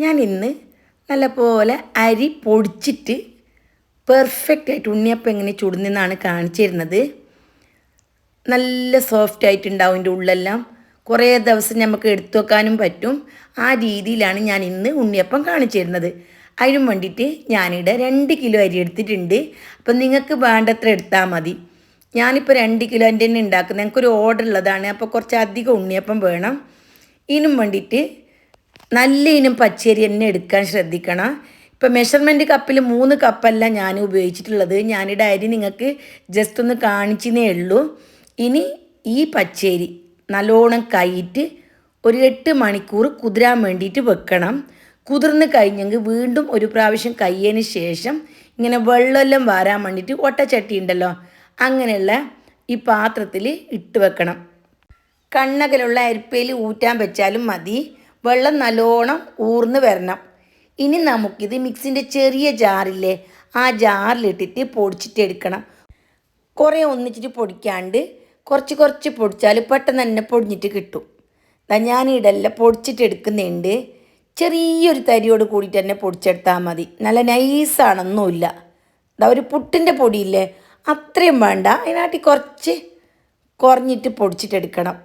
ഞാൻ ഇന്ന് നല്ലപോലെ അരി പൊടിച്ചിട്ട് പെർഫെക്റ്റ് ആയിട്ട് ഉണ്ണിയപ്പം എങ്ങനെ ചുടുന്നെന്നാണ് കാണിച്ചു തരുന്നത്. നല്ല സോഫ്റ്റ് ആയിട്ടുണ്ടാവും ഇതിന്റെ ഉള്ളെല്ലാം. കുറേ ദിവസം നമുക്ക് എടുത്തു വെക്കാനും പറ്റും. ആ രീതിയിലാണ് ഞാൻ ഇന്ന് ഉണ്ണിയപ്പം കാണിച്ചു തരുന്നത്. അതിനും വേണ്ടിയിട്ട് ഞാനിവിടെ രണ്ട് കിലോ അരി എടുത്തിട്ടുണ്ട്. അപ്പം നിങ്ങൾക്ക് വേണ്ടത്ര എടുത്താൽ മതി. ഞാനിപ്പോൾ രണ്ട് കിലോ എന്റെ തന്നെ ഉണ്ടാക്കുന്നത്. ഞങ്ങൾക്കൊരു ഓർഡർ ഉള്ളതാണ്. അപ്പോൾ കുറച്ച് അധികം ഉണ്ണിയപ്പം വേണം. ഇതിനും വേണ്ടിയിട്ട് നല്ല ഇനം പച്ചരി തന്നെ എടുക്കാൻ ശ്രദ്ധിക്കണം. ഇപ്പം മെഷർമെന്റ് കപ്പിൽ മൂന്ന് കപ്പല്ല ഞാൻ ഉപയോഗിച്ചിട്ടുള്ളത്. ഞാൻ ഈ അരി നിങ്ങൾക്ക് ജസ്റ്റ് ഒന്ന് കാണിച്ചതേ ഉള്ളൂ. ഇനി ഈ പച്ചരി നല്ലോണം കയ്യിട്ട് ഒരു എട്ട് മണിക്കൂർ കുതിരാൻ വേണ്ടിയിട്ട് വെക്കണം. കുതിർന്ന് കഴിഞ്ഞെങ്കിൽ വീണ്ടും ഒരു പ്രാവശ്യം കയ്യതിന് ശേഷം ഇങ്ങനെ വെള്ളമെല്ലാം വാരാൻ വേണ്ടിയിട്ട് ഒട്ടച്ചട്ടി ഉണ്ടല്ലോ അങ്ങനെയുള്ള ഈ പാത്രത്തിൽ ഇട്ട് വെക്കണം. കണ്ണകലുള്ള അരിപ്പയിൽ ഊറ്റാൻ വെച്ചാലും മതി. വെള്ളം നല്ലോണം ഊർന്ന് വരണം. ഇനി നമുക്കിത് മിക്സിന്റെ ചെറിയ ജാറില്ലേ ആ ജാറിലിട്ടിട്ട് പൊടിച്ചിട്ട് എടുക്കണം. കുറേ ഒന്നിച്ചിട്ട് പൊടിക്കാണ്ട് കുറച്ച് കുറച്ച് പൊടിച്ചാൽ പെട്ടെന്ന് തന്നെ പൊടിഞ്ഞിട്ട് കിട്ടും. ഞാൻ ഇടെല്ലാം പൊടിച്ചിട്ട് എടുക്കുന്നുണ്ട്. ചെറിയൊരു തരിയോട് കൂടിയിട്ട് തന്നെ പൊടിച്ചെടുത്താൽ മതി. നല്ല നൈസാണെന്നുമില്ല. ദാ ഒരു പുട്ടിന്റെ പൊടിയില്ലേ അത്രയും വേണ്ട. അതിനാട്ടി കുറച്ച് കുറഞ്ഞിട്ട് പൊടിച്ചിട്ടെടുക്കണം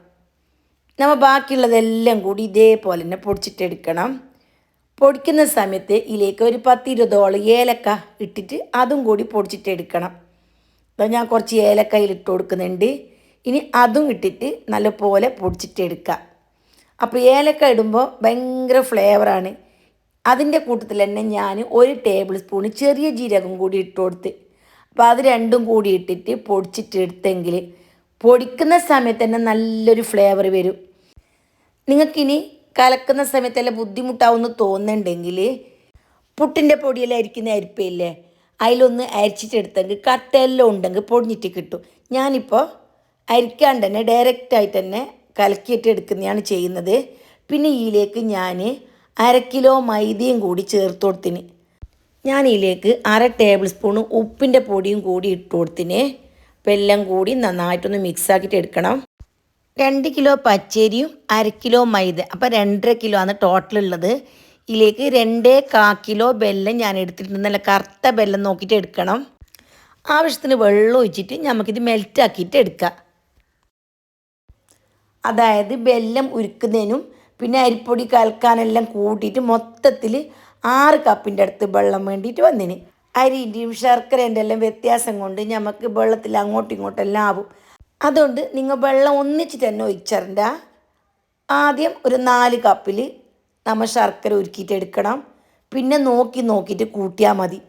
നമ്മൾ ബാക്കിയുള്ളതെല്ലാം കൂടി ഇതേപോലെ തന്നെ പൊടിച്ചിട്ടെടുക്കണം. പൊടിക്കുന്ന സമയത്ത് ഇതിലേക്ക് ഒരു പത്തിരുപതോളം ഏലക്ക ഇട്ടിട്ട് അതും കൂടി പൊടിച്ചിട്ടെടുക്കണം. അപ്പോൾ ഞാൻ കുറച്ച് ഏലക്കയിൽ ഇട്ട് കൊടുക്കുന്നുണ്ട്. ഇനി അതും ഇട്ടിട്ട് നല്ലപോലെ പൊടിച്ചിട്ടെടുക്കുക അപ്പോൾ ഏലക്ക ഇടുമ്പോൾ ഭയങ്കര ഫ്ലേവറാണ്. അതിന്റെ കൂട്ടത്തിൽ തന്നെ ഞാൻ ഒരു ടേബിൾ സ്പൂൺ ചെറിയ ജീരകം കൂടി ഇട്ട് കൊടുത്ത് അപ്പോൾ അത് രണ്ടും കൂടി ഇട്ടിട്ട് പൊടിച്ചിട്ട് എടുത്തെങ്കിൽ പൊടിക്കുന്ന സമയത്ത് തന്നെ നല്ലൊരു ഫ്ലേവർ വരും. നിങ്ങൾക്കിനി കലക്കുന്ന സമയത്തെല്ലാം ബുദ്ധിമുട്ടാവുമെന്ന് തോന്നുന്നുണ്ടെങ്കിൽ പുട്ടിന്റെ പൊടിയെല്ലാം അരിക്കുന്ന അരിപ്പയില്ലേ? അതിലൊന്ന് അരിച്ചിട്ടെടുത്തെങ്കിൽ കട്ടയെല്ലാം ഉണ്ടെങ്കിൽ പൊടിഞ്ഞിട്ട് കിട്ടും. ഞാനിപ്പോൾ അരിക്കാണ്ട് തന്നെ ഡയറക്റ്റായിട്ട് തന്നെ കലക്കിയിട്ട് എടുക്കുന്നതാണ് ചെയ്യുന്നത്. പിന്നെ ഇതിലേക്ക് ഞാൻ അര കിലോ മൈദയും കൂടി ചേർത്ത് കൊടുത്തിന്. ഞാൻ ഇതിലേക്ക് അര ടേബിൾ സ്പൂൺ ഉപ്പിന്റെ പൊടിയും കൂടി ഇട്ട് കൊടുത്തിന്. അപ്പം എല്ലാം കൂടി നന്നായിട്ടൊന്ന് മിക്സ് ആക്കിയിട്ട് എടുക്കണം. രണ്ട് കിലോ പച്ചരിയും അര കിലോ മൈദ. അപ്പോൾ രണ്ടര കിലോ ആണ് ടോട്ടൽ ഉള്ളത്. ഇതിലേക്ക് രണ്ടേ കാ കിലോ ബെല്ലം ഞാൻ എടുത്തിട്ടുണ്ട്. നല്ല കറുത്ത ബെല്ലം നോക്കിയിട്ട് എടുക്കണം. ആവശ്യത്തിന് വെള്ളം ഒഴിച്ചിട്ട് നമുക്കിത് മെൽറ്റാക്കിയിട്ട് എടുക്കാം. അതായത് ബെല്ലം ഉരുക്കുന്നതിനും പിന്നെ അരിപ്പൊടി കലക്കാനെല്ലാം കൂട്ടിയിട്ട് മൊത്തത്തിൽ ആറ് കപ്പിന്റെ അടുത്ത് വെള്ളം വേണ്ടിയിട്ട് വന്നിന്. അരിന്റെയും ശർക്കരേന്റെ എല്ലാം വ്യത്യാസം കൊണ്ട് നമുക്ക് വെള്ളത്തിൽ അങ്ങോട്ടും ഇങ്ങോട്ടും എല്ലാം ആവും. അതുകൊണ്ട് നിങ്ങൾ വെള്ളം ഒന്നിച്ച് തന്നെ ഒഴിച്ചറിണ്ട ആദ്യം ഒരു നാല് കപ്പിൽ നമ്മൾ ശർക്കര ഉരുക്കിയിട്ട് എടുക്കണം. പിന്നെ നോക്കി നോക്കിയിട്ട് കൂട്ടിയാൽ മതി.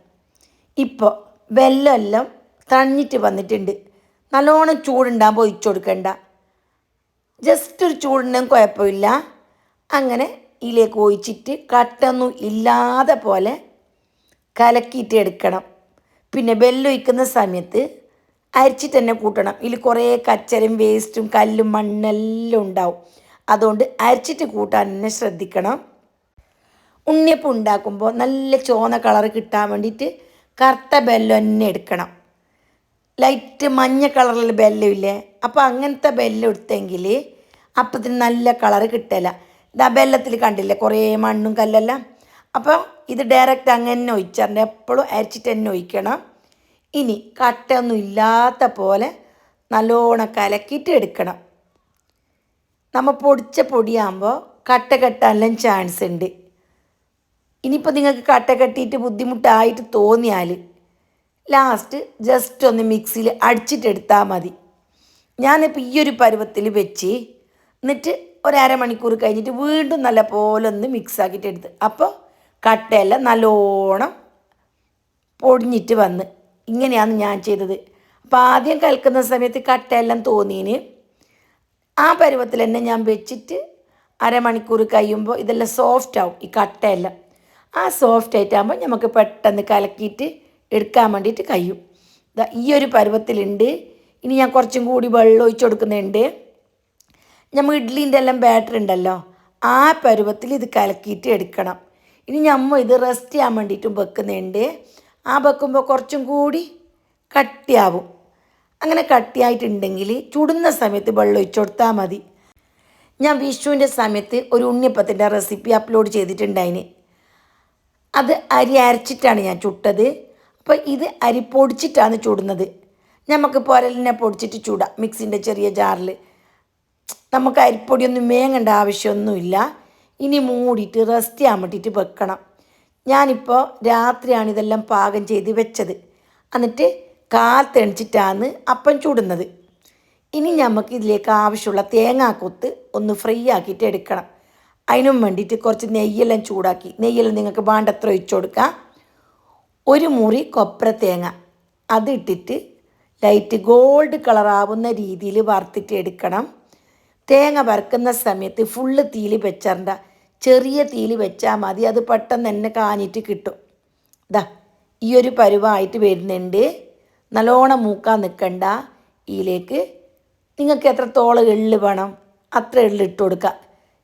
ഇപ്പോൾ വെല്ലമെല്ലാം തണിഞ്ഞിട്ട് വന്നിട്ടുണ്ട്. നല്ലോണം ചൂടുണ്ടാകുമ്പോൾ ഒഴിച്ചു കൊടുക്കണ്ട. ജസ്റ്റ് ഒരു ചൂടിനും കുഴപ്പമില്ല. അങ്ങനെ ഇതിലേക്ക് ഒഴിച്ചിട്ട് കട്ടൊന്നും ഇല്ലാതെ പോലെ കലക്കിയിട്ട് എടുക്കണം. പിന്നെ ബെല്ലൊഴിക്കുന്ന സമയത്ത് അരിച്ചിട്ട് തന്നെ കൂട്ടണം. ഇതിൽ കുറേ കച്ചരും വേസ്റ്റും കല്ലും മണ്ണെല്ലാം ഉണ്ടാവും. അതുകൊണ്ട് അരിച്ചിട്ട് കൂട്ടാൻ തന്നെ ശ്രദ്ധിക്കണം. ഉണ്ണിയപ്പം ഉണ്ടാക്കുമ്പോൾ നല്ല ചുവന്ന കളർ കിട്ടാൻ വേണ്ടിയിട്ട് കറുത്ത ബെല്ലം തന്നെ എടുക്കണം. ലൈറ്റ് മഞ്ഞ കളറിൽ ബെല്ലം ഇല്ലേ? അപ്പോൾ അങ്ങനത്തെ ബെല്ലം എടുത്തെങ്കിൽ അപ്പത്തിന് നല്ല കളർ കിട്ടില്ല ഇതാ ബെല്ലത്തിൽ കണ്ടില്ലേ? കുറേ മണ്ണും കല്ലെല്ലാം. അപ്പോൾ ഇത് ഡയറക്റ്റ് അങ്ങനെ ഒഴിച്ചാൽ എപ്പോഴും അരിച്ചിട്ട് തന്നെ ഒഴിക്കണം. ഇനി കട്ടയൊന്നും ഇല്ലാത്ത പോലെ നല്ലോണം കലക്കിയിട്ട് എടുക്കണം. നമ്മൾ പൊടിച്ച പൊടിയാകുമ്പോൾ കട്ട കെട്ടാനെല്ലാം ചാൻസ് ഉണ്ട് ഇനിയിപ്പോൾ നിങ്ങൾക്ക് കട്ട കെട്ടിയിട്ട് ബുദ്ധിമുട്ടായിട്ട് തോന്നിയാൽ ലാസ്റ്റ് ജസ്റ്റ് ഒന്ന് മിക്സിയിൽ അടിച്ചിട്ടെടുത്താൽ മതി. ഞാനിപ്പോൾ ഈ ഒരു പരുവത്തിൽ വെച്ച് എന്നിട്ട് ഒരു അരമണിക്കൂർ കഴിഞ്ഞിട്ട് വീണ്ടും നല്ല പോലെ ഒന്ന് മിക്സ് ആക്കിയിട്ട് എടുത്ത്. അപ്പോൾ കട്ടയെല്ലാം നല്ലോണം പൊടിഞ്ഞിട്ട് വന്ന് ഇങ്ങനെയാണ് ഞാൻ ചെയ്തത്. അപ്പോൾ ആദ്യം കലക്കുന്ന സമയത്ത് കട്ടയെല്ലാം തോന്നീന്. ആ പരുവത്തിൽ തന്നെ ഞാൻ വെച്ചിട്ട് അരമണിക്കൂർ കഴിയുമ്പോൾ ഇതെല്ലാം സോഫ്റ്റ് ആവും ഈ കട്ടയെല്ലാം ആ സോഫ്റ്റ് ആയിട്ടാകുമ്പോൾ നമുക്ക് പെട്ടെന്ന് കലക്കിയിട്ട് എടുക്കാൻ വേണ്ടിയിട്ട് കഴിയും. ഈ ഒരു പരുവത്തിലുണ്ട്. ഇനി ഞാൻ കുറച്ചും കൂടി വെള്ളം ഒഴിച്ചു കൊടുക്കുന്നുണ്ട്. നമ്മൾ ഇഡ്ഡലീന്റെ എല്ലാം ബാറ്റർ ഉണ്ടല്ലോ ആ പരുവത്തിൽ ഇത് കലക്കിയിട്ട് എടുക്കണം. ഇനി നമ്മൾ ഇത് റെസ്റ്റ് ചെയ്യാൻ വേണ്ടിയിട്ടും വെക്കുന്നുണ്ട്. ആ വെക്കുമ്പോൾ കുറച്ചും കൂടി കട്ടിയാവും. അങ്ങനെ കട്ടിയായിട്ടുണ്ടെങ്കിൽ ചുടുന്ന സമയത്ത് വെള്ളം ഒഴിച്ചു കൊടുത്താൽ മതി. ഞാൻ വിഷുവിന്റെ സമയത്ത് ഒരു ഉണ്ണിയപ്പത്തിന്റെ റെസിപ്പി അപ്ലോഡ് ചെയ്തിട്ടുണ്ടായിന്. അത് അരി അരച്ചിട്ടാണ് ഞാൻ ചുട്ടത്. അപ്പോൾ ഇത് അരി പൊടിച്ചിട്ടാണ് ചുടുന്നത്. നമുക്ക് പുരലിനെ പൊടിച്ചിട്ട് ചൂടാം മിക്സിന്റെ ചെറിയ ജാറിൽ നമുക്ക് അരിപ്പൊടിയൊന്നും മേങ്ങേണ്ട ആവശ്യമൊന്നുമില്ല. ഇനി മൂടിയിട്ട് റെസ്റ്റ് ചെയ്യാൻ വേണ്ടിയിട്ട് വെക്കണം. ഞാനിപ്പോൾ രാത്രിയാണ് ഇതെല്ലാം പാകം ചെയ്ത് വെച്ചത്. എന്നിട്ട് കാത്തെണിച്ചിട്ടാണ് അപ്പം ചൂടുന്നത്. ഇനി നമുക്ക് ഇതിലേക്ക് ആവശ്യമുള്ള തേങ്ങാക്കൊത്ത് ഒന്ന് ഫ്രൈ ആക്കിയിട്ട് എടുക്കണം. അതിനും വേണ്ടിയിട്ട് കുറച്ച് നെയ്യെല്ലാം ചൂടാക്കി. നെയ്യെല്ലാം നിങ്ങൾക്ക് വേണ്ടത്ര ഒഴിച്ചു കൊടുക്കാം. ഒരു മുറി കൊപ്ര തേങ്ങ. അത് ഇട്ടിട്ട് ലൈറ്റ് ഗോൾഡ് കളറാവുന്ന രീതിയിൽ വറുത്തിട്ട് എടുക്കണം. തേങ്ങ വറുക്കുന്ന സമയത്ത് ഫുള്ള് തീയിൽ വെച്ചറണ്ട ചെറിയ തീയിൽ വെച്ചാൽ മതി. അത് പെട്ടെന്ന് തന്നെ കാഞ്ഞിട്ട് കിട്ടും. ഇതാ ഈ ഒരു പരുവായിട്ട് വരുന്നുണ്ട്. നല്ലോണം മൂക്കാൻ നിൽക്കണ്ട ഇതിലേക്ക് നിങ്ങൾക്ക് എത്രത്തോളം എള്ള് വേണം അത്ര എള്ള് ഇട്ട് കൊടുക്കുക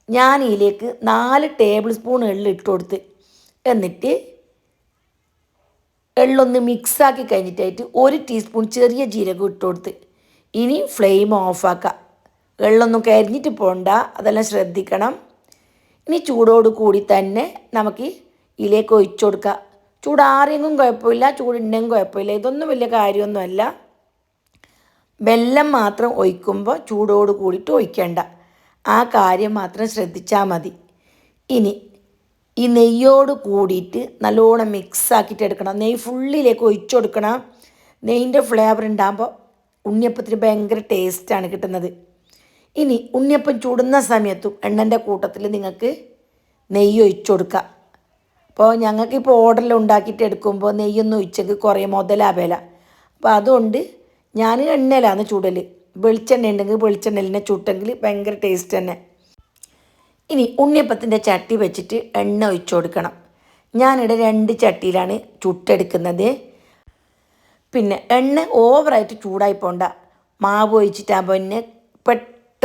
ഞാൻ ഇതിലേക്ക് നാല് ടേബിൾ സ്പൂൺ എള്ള് ഇട്ട് കൊടുത്ത്. എന്നിട്ട് എള്ളൊന്ന് മിക്സാക്കി കഴിഞ്ഞിട്ടായിട്ട് ഒരു ടീസ്പൂൺ ചെറിയ ജീരകം ഇട്ട് കൊടുത്ത്. ഇനി ഫ്ലെയിം ഓഫാക്കുക വെള്ളമൊന്നും കരിഞ്ഞിട്ട് പോണ്ട. അതെല്ലാം ശ്രദ്ധിക്കണം. ഇനി ചൂടോട് കൂടി തന്നെ നമുക്ക് ഇതിലേക്ക് ഒഴിച്ചു കൊടുക്കുക ചൂടാറിയെങ്കിലും കുഴപ്പമില്ല ചൂടുണ്ടെങ്കിലും കുഴപ്പമില്ല. ഇതൊന്നും വലിയ കാര്യമൊന്നുമല്ല. വെല്ലം മാത്രം ഒഴിക്കുമ്പോൾ ചൂടോട് കൂടിയിട്ട് ഒഴിക്കേണ്ട. ആ കാര്യം മാത്രം ശ്രദ്ധിച്ചാൽ മതി. ഇനി ഈ നെയ്യോട് കൂടിയിട്ട് നല്ലോണം മിക്സ് ആക്കിയിട്ട് എടുക്കണം. നെയ്യ് ഫുള്ളിലേക്ക് ഒഴിച്ചു കൊടുക്കണം. നെയ്യിന്റെ ഫ്ലേവർ ഉണ്ടാകുമ്പോൾ ഉണ്ണിയപ്പത്തിന് ഭയങ്കര ടേസ്റ്റാണ് കിട്ടുന്നത്. ഇനി ഉണ്ണിയപ്പം ചൂടുന്ന സമയത്തും എണ്ണന്റെ കൂട്ടത്തിൽ നിങ്ങൾക്ക് നെയ്യ് ഒഴിച്ചു കൊടുക്കുക അപ്പോൾ ഞങ്ങൾക്കിപ്പോൾ ഓർഡറിൽ ഉണ്ടാക്കിയിട്ട് എടുക്കുമ്പോൾ നെയ്യൊന്നും ഒഴിച്ചെങ്കിൽ കുറേ മുതലാ വില. അപ്പോൾ അതുകൊണ്ട് ഞാൻ എണ്ണയിലാണ് ചൂടൽ വെളിച്ചെണ്ണ ഉണ്ടെങ്കിൽ വെളിച്ചെണ്ണലിനെ ചുട്ടെങ്കിൽ ഭയങ്കര ടേസ്റ്റ് തന്നെ. ഇനി ഉണ്ണിയപ്പത്തിന്റെ ചട്ടി വെച്ചിട്ട് എണ്ണ ഒഴിച്ചു കൊടുക്കണം. ഞാനിവിടെ രണ്ട് ചട്ടിയിലാണ് ചുട്ടെടുക്കുന്നത്. പിന്നെ എണ്ണ ഓവറായിട്ട് ചൂടായി പോണ്ട. മാവ് ഒഴിച്ചിട്ടാകുമ്പോൾ പിന്നെ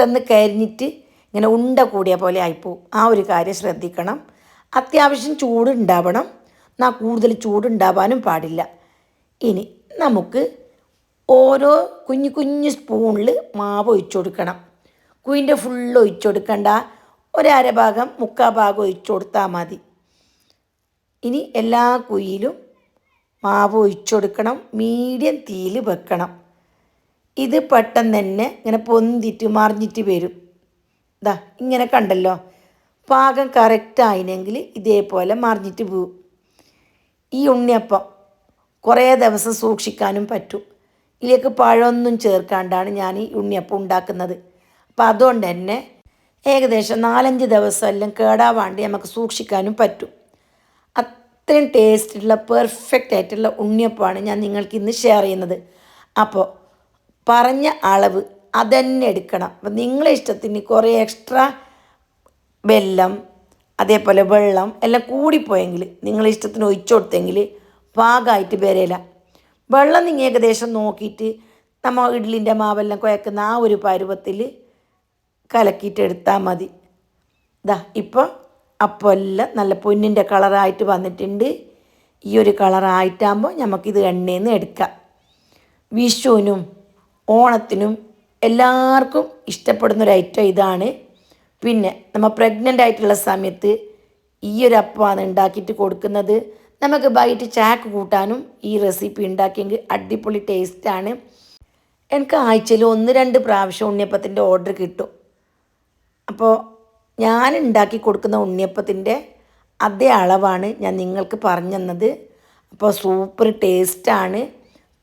കരിഞ്ഞിട്ട് ഇങ്ങനെ ഉണ്ട കൂടിയ പോലെ ആയിപ്പോവും. ആ ഒരു കാര്യം ശ്രദ്ധിക്കണം. അത്യാവശ്യം ചൂട് ഉണ്ടാവണം. എന്നാൽ കൂടുതൽ ചൂടുണ്ടാവാനും പാടില്ല. ഇനി നമുക്ക് ഓരോ കുഞ്ഞു കുഞ്ഞു സ്പൂണിൽ മാവ് ഒഴിച്ചു കൊടുക്കണം. കുയിന്റെ ഫുള്ള് ഒഴിച്ചു കൊടുക്കണ്ട. ഒരര ഭാഗം മുക്കാൽ ഭാഗം ഒഴിച്ചു കൊടുത്താൽ മതി. ഇനി എല്ലാ കുയിലും മാവ് ഒഴിച്ചു കൊടുക്കണം. മീഡിയം തീയിൽ വെക്കണം. ഇത് പെട്ടെന്ന് തന്നെ ഇങ്ങനെ പൊന്തിറ്റ് മറിഞ്ഞിട്ട് വരും. ഇതാ ഇങ്ങനെ കണ്ടല്ലോ. പാകം കറക്റ്റ് ആയിനെങ്കിൽ ഇതേപോലെ മറിഞ്ഞിട്ട് പോവും. ഈ ഉണ്ണിയപ്പം കുറേ ദിവസം സൂക്ഷിക്കാനും പറ്റും. ഇതിലേക്ക് പഴമൊന്നും ചേർക്കാണ്ടാണ് ഞാൻ ഈ ഉണ്ണിയപ്പം ഉണ്ടാക്കുന്നത്. അപ്പം അതുകൊണ്ട് തന്നെ ഏകദേശം നാലഞ്ച് ദിവസം എല്ലാം കേടാവാണ്ട് നമുക്ക് സൂക്ഷിക്കാനും പറ്റും. അത്രയും ടേസ്റ്റുള്ള പെർഫെക്റ്റ് ആയിട്ടുള്ള ഉണ്ണിയപ്പമാണ് ഞാൻ നിങ്ങൾക്ക് ഇന്ന് ഷെയർ ചെയ്യുന്നത്. അപ്പോൾ പറഞ്ഞ അളവ് അതന്നെ എടുക്കണം. അപ്പം നിങ്ങളെ ഇഷ്ടത്തിന് കുറേ എക്സ്ട്രാ വെല്ലം അതേപോലെ വെള്ളം എല്ലാം കൂടിപ്പോയെങ്കിൽ നിങ്ങളെ ഇഷ്ടത്തിന് ഒഴിച്ചു കൊടുത്തെങ്കിൽ പാകമായിട്ട് വരയില്ല വെള്ളം നിങ്ങൾ ഏകദേശം നോക്കിയിട്ട് നമ്മൾ ഇഡ്ലിന്റെ മാവെല്ലാം കുഴക്കുന്ന ആ ഒരു പരുവത്തിൽ കലക്കിയിട്ട് എടുത്താൽ മതി. ഇതാ ഇപ്പോൾ അപ്പോൾ എല്ലാം നല്ല പൊന്നിന്റെ കളറായിട്ട് വന്നിട്ടുണ്ട്. ഈ ഒരു കളറായിട്ടാകുമ്പോൾ നമുക്കിത് എണ്ണയിൽ നിന്ന് എടുക്കാം. വിഷുവിനും ഓണത്തിനും എല്ലാവർക്കും ഇഷ്ടപ്പെടുന്ന ഒരു ഐറ്റം ഇതാണ്. പിന്നെ നമ്മൾ പ്രഗ്നന്റ് ആയിട്ടുള്ള സമയത്ത് ഈ ഒരു അപ്പമാണ് ഉണ്ടാക്കിയിട്ട് കൊടുക്കുന്നത്. നമുക്ക് ബൈറ്റ് ചാക്ക് കൂട്ടാനും ഈ റെസിപ്പി ഉണ്ടാക്കിയെങ്കിൽ അടിപൊളി ടേസ്റ്റാണ് എനിക്ക് ആഴ്ചയിൽ ഒന്ന് രണ്ട് പ്രാവശ്യം ഉണ്ണിയപ്പത്തിന്റെ ഓർഡർ കിട്ടും. അപ്പോൾ ഞാൻ ഉണ്ടാക്കി കൊടുക്കുന്ന ഉണ്ണിയപ്പത്തിന്റെ അതേ അളവാണ് ഞാൻ നിങ്ങൾക്ക് പറഞ്ഞു തന്നത്. അപ്പോൾ സൂപ്പർ ടേസ്റ്റാണ്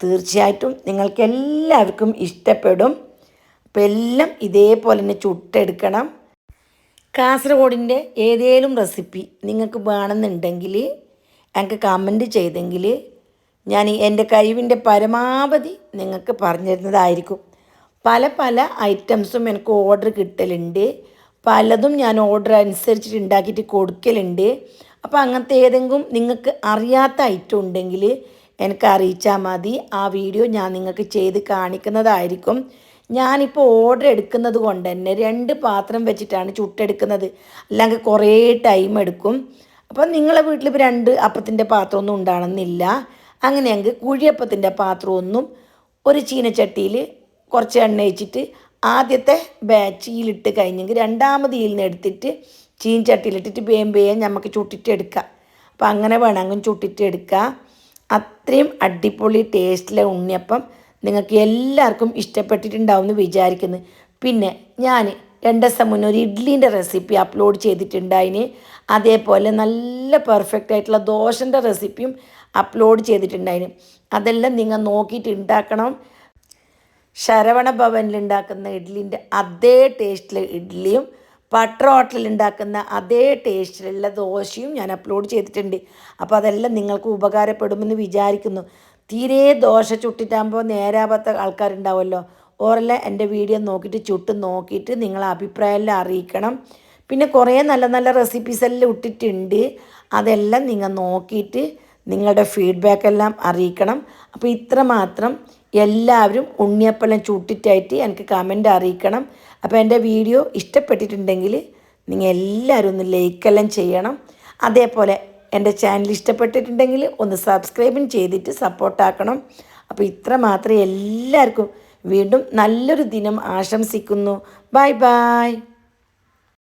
തീർച്ചയായിട്ടും നിങ്ങൾക്ക് എല്ലാവർക്കും ഇഷ്ടപ്പെടും. അപ്പോൾ എല്ലാം ഇതേപോലെ തന്നെ ചുട്ടെടുക്കണം. കാസർഗോഡിന്റെ ഏതേലും റെസിപ്പി നിങ്ങൾക്ക് വേണമെന്നുണ്ടെങ്കിൽ എനിക്ക് കമന്റ് ചെയ്തെങ്കിൽ ഞാൻ എന്റെ കഴിവിന്റെ പരമാവധി നിങ്ങൾക്ക് പറഞ്ഞു തരുന്നതായിരിക്കും പല പല ഐറ്റംസും എനിക്ക് ഓർഡർ കിട്ടലുണ്ട്. പലതും ഞാൻ ഓർഡർ അനുസരിച്ചിട്ട് ഉണ്ടാക്കിയിട്ട് കൊടുക്കലുണ്ട്. അപ്പോൾ അങ്ങനത്തെ ഏതെങ്കിലും നിങ്ങൾക്ക് അറിയാത്ത ഐറ്റം ഉണ്ടെങ്കിൽ എനിക്ക് അറിയിച്ചാൽ മതി. ആ വീഡിയോ ഞാൻ നിങ്ങൾക്ക് ചെയ്ത് കാണിക്കുന്നതായിരിക്കും. ഞാനിപ്പോൾ ഓർഡർ എടുക്കുന്നത് കൊണ്ട് തന്നെ രണ്ട് പാത്രം വെച്ചിട്ടാണ് ചുട്ടെടുക്കുന്നത്. അല്ലെങ്കിൽ കുറേ ടൈം എടുക്കും. അപ്പം നിങ്ങളെ വീട്ടിൽ ഇപ്പോൾ രണ്ട് അപ്പത്തിന്റെ പാത്രമൊന്നും ഉണ്ടാകണമെന്നില്ല അങ്ങനെയെങ്കിൽ കുഴിയപ്പത്തിന്റെ പാത്രമൊന്നും ഒരു ചീനച്ചട്ടിയിൽ കുറച്ച് എണ്ണ വെച്ചിട്ട് ആദ്യത്തെ ബാച്ചിയിലിട്ട് കഴിഞ്ഞെങ്കിൽ രണ്ടാമത് ഈലിന് എടുത്തിട്ട് ചീനച്ചട്ടിയിലിട്ടിട്ട് വേം വേം നമുക്ക് ചുട്ടിട്ട് എടുക്കാം. അപ്പം അങ്ങനെ വേണമെങ്കിൽ ചുട്ടിട്ട് എടുക്കുക അത്രയും അടിപൊളി ടേസ്റ്റിലെ ഉണ്ണിയപ്പം നിങ്ങൾക്ക് എല്ലാവർക്കും ഇഷ്ടപ്പെട്ടിട്ടുണ്ടാവും എന്ന് വിചാരിക്കുന്നു. പിന്നെ ഞാൻ രണ്ട് ദിവസം മുന്നേ ഒരു ഇഡ്ഡലീന്റെ റെസിപ്പി അപ്ലോഡ് ചെയ്തിട്ടുണ്ടായിന്. അതേപോലെ നല്ല പെർഫെക്റ്റ് ആയിട്ടുള്ള ദോശന്റെ റെസിപ്പിയും അപ്ലോഡ് ചെയ്തിട്ടുണ്ടായിന്. അതെല്ലാം നിങ്ങൾ നോക്കിയിട്ട് ഉണ്ടാക്കണം. ശരവണ ഭവനിൽ ഉണ്ടാക്കുന്ന ഇഡ്ഡലിന്റെ അതേ ടേസ്റ്റിലെ ഇഡ്ഡലിയും പട്ടർ ഹോട്ടലിൽ ഉണ്ടാക്കുന്ന അതേ ടേസ്റ്റിലുള്ള ദോശയും ഞാൻ അപ്ലോഡ് ചെയ്തിട്ടുണ്ട്. അപ്പോൾ അതെല്ലാം നിങ്ങൾക്ക് ഉപകാരപ്പെടുമെന്ന് വിചാരിക്കുന്നു. തീരെ ദോശ ചുട്ടിട്ടാകുമ്പോൾ നേരാവാത്ത ആൾക്കാരുണ്ടാവുമല്ലോ. ഓറല്ല എന്റെ വീഡിയോ നോക്കിയിട്ട് ചുട്ട് നോക്കിയിട്ട് നിങ്ങളെ അഭിപ്രായമെല്ലാം അറിയിക്കണം. പിന്നെ കുറേ നല്ല നല്ല റെസിപ്പീസ് എല്ലാം ഇട്ടിട്ടുണ്ട്. അതെല്ലാം നിങ്ങൾ നോക്കിയിട്ട് നിങ്ങളുടെ ഫീഡ്ബാക്ക് എല്ലാം അറിയിക്കണം. അപ്പോൾ ഇത്ര മാത്രം. എല്ലാവരും ഉണ്ണിയപ്പലം ചൂട്ടിട്ടായിട്ട് എനിക്ക് കമന്റ് അറിയിക്കണം. അപ്പോൾ എന്റെ വീഡിയോ ഇഷ്ടപ്പെട്ടിട്ടുണ്ടെങ്കിൽ നിങ്ങൾ എല്ലാവരും ഒന്ന് ലൈക്കെല്ലാം ചെയ്യണം. അതേപോലെ എന്റെ ചാനൽ ഇഷ്ടപ്പെട്ടിട്ടുണ്ടെങ്കിൽ ഒന്ന് സബ്സ്ക്രൈബും ചെയ്തിട്ട് സപ്പോർട്ടാക്കണം അപ്പോൾ ഇത്ര മാത്രമേ എല്ലാവർക്കും വീണ്ടും നല്ലൊരു ദിനം ആശംസിക്കുന്നു. Bye bye